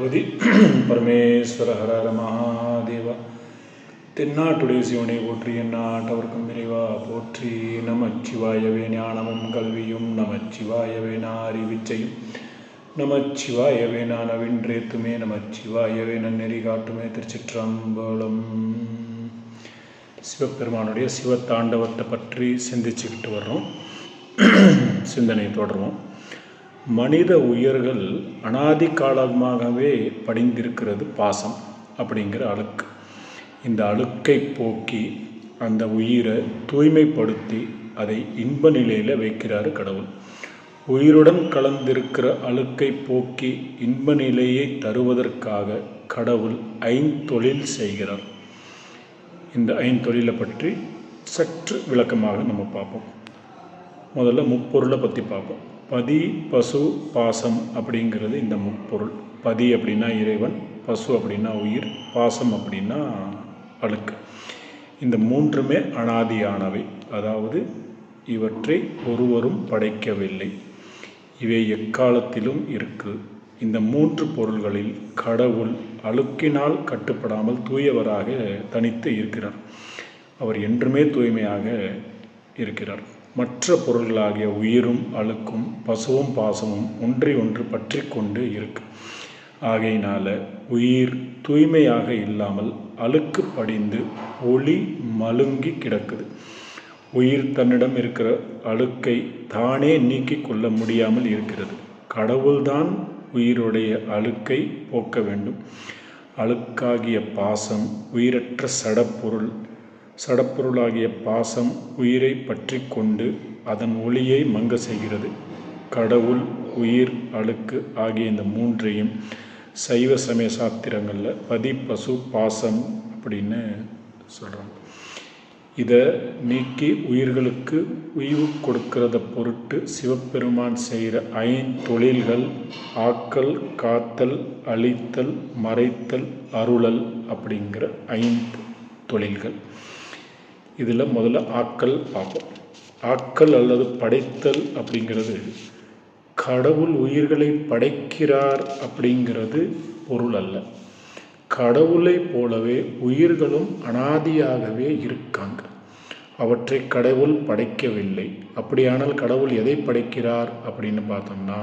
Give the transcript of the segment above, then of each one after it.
நம பார்வதி பரமேஸ்வர ஹரஹர மகாதேவா. தென்னாட்டுடைய சிவனை போற்றி எந்நாட்டவர்க்கும் விரைவா போற்றி. நமச்சிவாயவே ஞானமும் கல்வியும் நமச்சிவாயவே நாரிவிச்சையும் நமச்சிவாயவே நான் அவின்றேத்துமே நமச்சிவாயவே நன்னெறி காட்டுமே திருச்சிற்றம்பலம். சிவபெருமானுடைய சிவத்தாண்டவத்தை பற்றி சிந்திச்சுக்கிட்டு வர்றோம். சிந்தனை தொடருவோம். மனித உயிர்கள் அனாதி காலமாகவே படிந்திருக்கிறது பாசம் அப்படிங்கிற அழுக்கு. இந்த அழுக்கை போக்கி அந்த உயிரை தூய்மைப்படுத்தி அதை இன்ப நிலையில் வைக்கிறார் கடவுள். உயிருடன் கலந்திருக்கிற அழுக்கை போக்கி இன்ப நிலையை தருவதற்காக கடவுள் ஐந்தொழில் செய்கிறார். இந்த ஐந்தொழிலை பற்றி சற்று விளக்கமாக நம்ம பார்ப்போம். முதல்ல முப்பொருளை பற்றி பார்ப்போம். பதி பசு பாசம் அப்படிங்கிறது இந்த முப்பொருள். பதி அப்படின்னா இறைவன் பசு அப்படின்னா உயிர் பாசம் அப்படின்னா அழுக்கு. இந்த மூன்றுமே அனாதியானவை. அதாவது இவற்றை ஒருவரும் படைக்கவில்லை. இவை எக்காலத்திலும் இருக்கு. இந்த மூன்று பொருள்களில் கடவுள் அழுக்கினால் கட்டுப்படாமல் தூயவராக தனித்து இருக்கிறார். அவர் என்றுமே தூய்மையாக இருக்கிறார். மற்ற பொருள்களாகிய உயிரும் அழுக்கும் பசுவும் பாசமும் ஒன்றை ஒன்று பற்றி கொண்டு இருக்கு. ஆகையினால உயிர் தூய்மையாக இல்லாமல் அழுக்கு படிந்து ஒளி மழுங்கி கிடக்குது. உயிர் தன்னிடம் இருக்கிற அழுக்கை தானே நீக்கிக் கொள்ள முடியாமல் இருக்கிறது. கடவுள்தான் உயிருடைய அழுக்கை போக்க வேண்டும். அழுக்காகிய பாசம் உயிரற்ற சடப்பொருள் சடப்பொருளாகிய பாசம் உயிரை பற்றி கொண்டு அதன் ஒளியை மங்க செய்கிறது. கடவுள் உயிர் அழுக்கு ஆகிய இந்த மூன்றையும் சைவ சமய சாத்திரங்களில் பதி பசு பாசம் அப்படின்னு சொல்கிறாங்க இதை நீக்கி உயிர்களுக்கு உய்வு கொடுக்கிறத பொருட்டு சிவபெருமான் செய்கிற ஐந்தொழில்கள் ஆக்கல் காத்தல் அழித்தல் மறைத்தல் அருளல் அப்படிங்கிற ஐந்து தொழில்கள். இதில் முதல்ல ஆக்கல் பார்ப்போம் ஆக்கல் அல்லது படைத்தல் அப்படிங்கிறது கடவுள் உயிர்களை படைக்கிறார் அப்படிங்கிறது பொருள் அல்ல. கடவுளை போலவே உயிர்களும் அனாதியாகவே இருக்காங்க. அவற்றை கடவுள் படைக்கவில்லை. அப்படியானால் கடவுள் எதை படைக்கிறார் அப்படின்னு பார்த்தோம்னா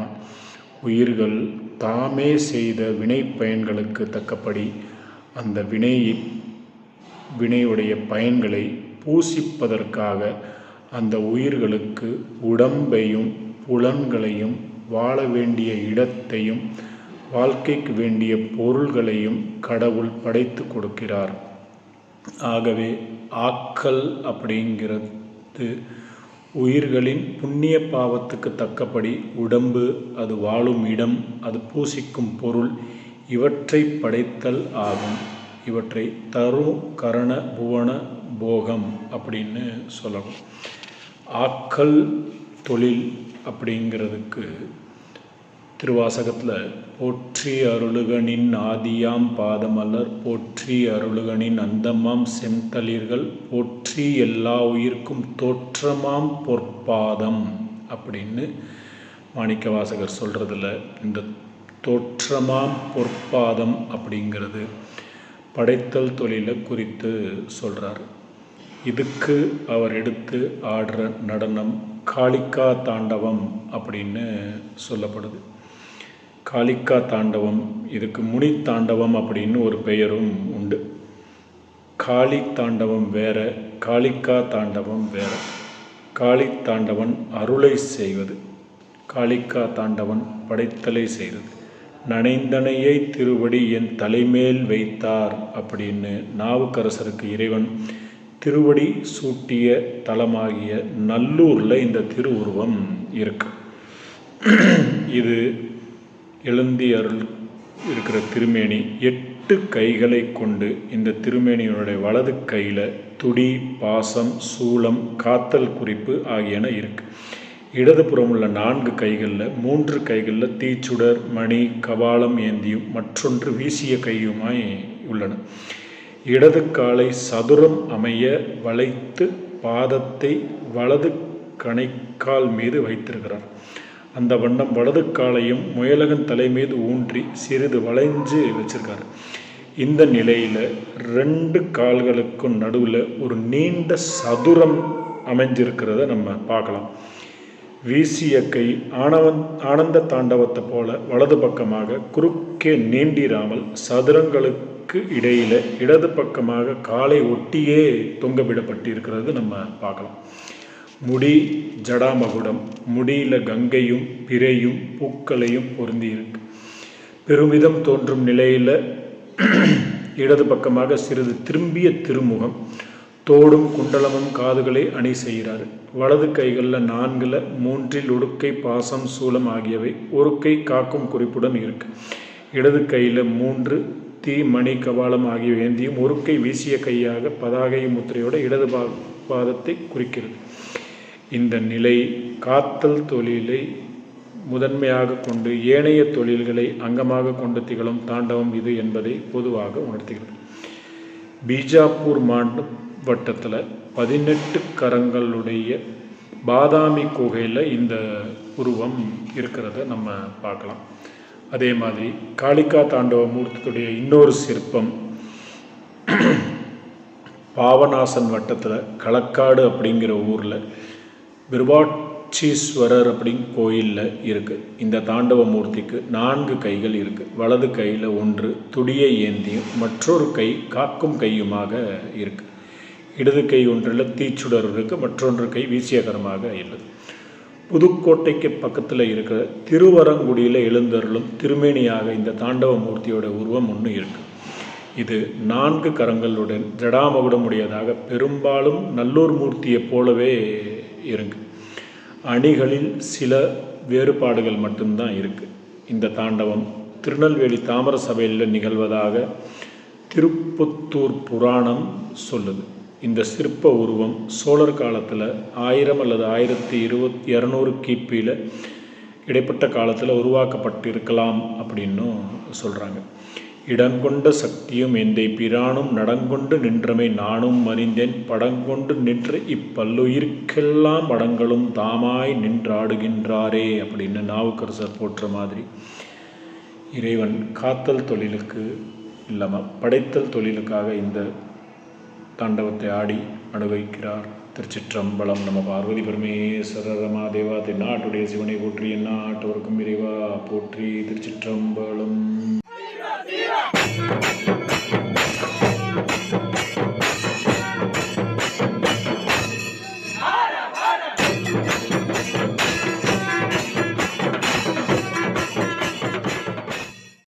உயிர்கள் தாமே செய்த வினை பயன்களுக்கு தக்கபடி அந்த வினை வினையுடைய பயன்களை பூசிப்பதற்காக அந்த உயிர்களுக்கு உடம்பையும் புலன்களையும் வாழ வேண்டிய இடத்தையும் வாழ்க்கைக்கு வேண்டிய பொருள்களையும் கடவுள் படைத்து கொடுக்கிறார். ஆகவே ஆக்கல் அப்படிங்கிறது உயிர்களின் புண்ணிய பாவத்துக்கு தக்கபடி உடம்பு அது வாழும் இடம் அது பூசிக்கும் பொருள் இவற்றை படைத்தல் ஆகும். இவற்றை தரு கரண புவன போகம் அப்படின்னு சொல்லணும் ஆக்கல் தொழில் அப்படிங்கிறதுக்கு திருவாசகத்தில் போற்றி அருளுகனின் ஆதியாம் பாதமலர் போற்றி அருளுகனின் அந்தமாம் செந்தளிர்கள் போற்றி எல்லா உயிர்க்கும் தோற்றமாம் பொற்பாதம் அப்படின்னு மாணிக்க வாசகர் சொல்கிறதுல இந்த தோற்றமாம் பொற்பாதம் அப்படிங்கிறது. படைத்தல் தொழிலை குறித்து சொல்கிறார் இதுக்கு அவர் எடுத்து ஆடுற நடனம் காளிக்கா தாண்டவம் அப்படின்னு சொல்லப்படுது. காளிக்கா தாண்டவம் இதுக்கு முனி தாண்டவம் அப்படின்னு ஒரு பெயரும் உண்டு. காளி தாண்டவம் வேற காளிக்கா தாண்டவம் வேற. காளி தாண்டவன் அருளை செய்வது காளிக்கா தாண்டவன் படைத்தலை செய்வது நனைந்தனையை திருவடி என் தலைமேல் வைத்தார் அப்படின்னு நாவுக்கரசருக்கு இறைவன் திருவடி சூட்டிய தலமாகிய நல்லூரில் இந்த திருவுருவம் இருக்கு. இது எழுந்தி அருள் இருக்கிற திருமேனி எட்டு கைகளை கொண்டு இந்த திருமேனியினுடைய வலது கையில் துடி பாசம் சூளம் காத்தல் குறிப்பு ஆகியன இருக்குது இடதுபுறம் உள்ள நான்கு கைகளில் மூன்று கைகளில் தீச்சுடர் மணி கபாலம் ஏந்தியும் மற்றொன்று வீசிய கையுமாய் உள்ளன. இடது காலை சதுரம் அமைய வளைத்து பாதத்தை வலது கணைக்கால் மீது வைத்திருக்கிறார். அந்த வண்ணம் வலது காலையும் முயலகன் தலை மீது ஊன்றி சிறிது வளைஞ்சு வச்சிருக்காரு. இந்த நிலையில் ரெண்டு கால்களுக்கும் நடுவில் ஒரு நீண்ட சதுரம் அமைஞ்சிருக்கிறத நம்ம பார்க்கலாம். வீசிய கை ஆணவன் ஆனந்த தாண்டவத்தை போல வலது பக்கமாக குறுக்கே நீண்டிராமல் சதுரங்களுக்கு இடையில இடது பக்கமாக காலை ஒட்டியே தொங்கவிடப்பட்டிருக்கிறது நம்ம பார்க்கலாம். முடி ஜடாமகுடம் முடியில் கங்கையும் பிறையும் பூக்களையும் பொருந்தியிருக்கு. பெருமிதம் தோன்றும் நிலையில் இடது பக்கமாக சிறிது திரும்பிய திருமுகம் தோடும் குண்டலமும் காதுகளை அணி செய்கிறார். வலது கைகளில் நான்கில் மூன்றில் உடுக்கை பாசம் சூலம் ஆகியவை ஒரு கை காக்கும் குறிப்புடன் இருக்கு. இடது கையில் மூன்று தீ மணி கபாலம் ஆகியவை ஏந்தியும் ஒரு கை வீசிய கையாக பதாகை முத்திரையோட இடது பா பாதத்தை குறிக்கிறது. இந்த நிலை காத்தல் தொழிலை முதன்மையாக கொண்டு ஏனைய தொழில்களை அங்கமாக கொண்டு திகழும் தாண்டவம் இது என்பதை பொதுவாக உணர்த்துகிறது. பீஜாப்பூர் வட்டத்தில் பதினெட்டு கரங்களுடைய பாதாமி குகையில் இந்த உருவம் இருக்கிறத நம்ம பார்க்கலாம். அதே மாதிரி காளிக்கா தாண்டவ மூர்த்தத்துடைய இன்னொரு சிற்பம் பாவநாசன் வட்டத்தில் களக்காடு அப்படிங்கிற ஊரில் விருபாட்சீஸ்வரர் அப்படின்னு கோயிலில் இருக்குது இந்த தாண்டவ மூர்த்திக்கு நான்கு கைகள் இருக்குது வலது கையில் ஒன்று துடியை ஏந்தியும் மற்றொரு கை காக்கும் கையுமாக இருக்குது இடது கை ஒன்றில் தீச்சுடர் இருக்குது மற்றொன்று கை வீசியகரமாக இல்லை புதுக்கோட்டைக்கு பக்கத்தில் இருக்கிற திருவரங்குடியில் எழுந்தருளும் திருமேனியாக இந்த தாண்டவ மூர்த்தியோட உருவம் ஒன்று இருக்குது இது நான்கு கரங்களுடன் ஜடாமகுடமுடையதாக பெரும்பாலும் நல்லூர் மூர்த்தியைப் போலவே இருக்கு. அணிகளில் சில வேறுபாடுகள் மட்டும்தான் இருக்குது இந்த தாண்டவம் திருநெல்வேலி தாமர சபையில் நிகழ்வதாக திருப்புத்தூர் புராணம் சொல்லுது. இந்த சிற்ப உருவம் சோழர் காலத்தில் ஆயிரம் அல்லது ஆயிரத்தி இருபத் இரநூறு கிபியில் இடைப்பட்ட காலத்தில் உருவாக்கப்பட்டிருக்கலாம் அப்படின்னும் சொல்கிறாங்க இடங்கொண்ட சக்தியும் எந்தை பிரானும் நடங்கொண்டு நின்றமை நானும் அறிந்தேன். படங்கொண்டு நின்று இப்பல்லுயிர்க்கெல்லாம் படங்களும் தாமாய் நின்றாடுகின்றாரே அப்படின்னு நாவுக்கரசர் போற்ற மாதிரி. இறைவன் காத்தல் தொழிலுக்கு இல்லாமல் படைத்தல் தொழிலுக்காக இந்த தாண்டவத்தை ஆடி அனுபவிக்கிறார். திருச்சிற்றம்பலம் நம்ம பார்வதி பரமேஸ்வரர் தேவா தென்னாட்டுடைய சிவனை போற்றி எந்நாட்டவருக்கும் இறைவா போற்றி திருச்சிற்றம்பலம்